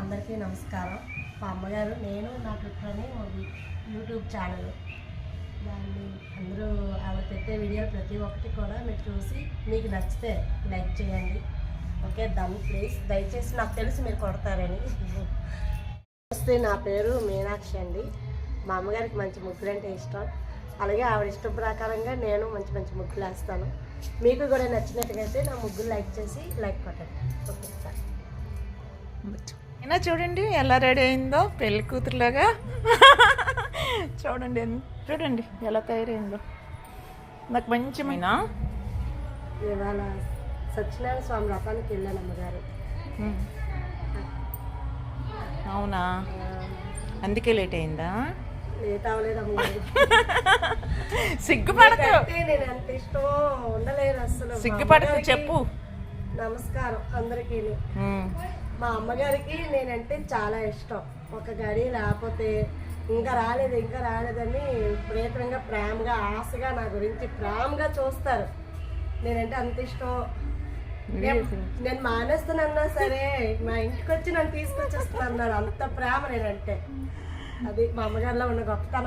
అందరికీ నమస్కారం. మా అమ్మగారు నేను నా పుత్రని యూట్యూబ్ ఛానల్. దాన్ని అందరూ ఆవిడ పెట్టే వీడియోలు ప్రతి ఒక్కటి కూడా మీరు చూసి మీకు నచ్చితే లైక్ చేయండి. ఓకే దమ్ ప్లీజ్ దయచేసి నాకు తెలిసి మీరు కొడతారని. నమస్తే నా పేరు మీనాక్షి అండి. మా అమ్మగారికి మంచి ముగ్గులు అంటే ఇష్టం. అలాగే ఆవిడ ఇష్టం ప్రకారంగా నేను మంచి మంచి ముగ్గులు వేస్తాను. మీకు కూడా నచ్చినట్టుగా అయితే నా ముగ్గులు లైక్ చేసి లైక్ కొట్టండి. Okay sir. అయినా చూడండి ఎలా రెడీ అయిందో పెళ్ళి కూతురులాగా. చూడండి చూడండి ఎలా తయారైందో. నాకు మంచి మైనా ఇవాళ సత్యనారాయణ స్వామి వ్రతానికి వెళ్ళాను అమ్మగారు. అవునా? అందుకే లేట్ అయిందా? లేట్ అవ్వలేదు అంటే నేను ఎంత ఇష్టమో ఉండలేను అసలు. అమ్మగారికి చెప్పు. నమస్కారం అందరికీ. మా అమ్మగారికి నేనంటే చాలా ఇష్టం. ఒక గడి లేకపోతే ఇంకా రాలేదు ఇంకా రాలేదని విపరీతంగా ప్రేమగా ఆశగా నా గురించి ప్రేమగా చూస్తారు. నేనంటే అంత ఇష్టం. నేను- నేను మానేస్తానన్నా సరే మా ఇంటికి వచ్చి నన్ను తీసుకొచ్చేస్తాను అన్నారు అంత ప్రేమ నేనంటే. అది మా అమ్మగారిలో ఉన్న గొప్పతనం.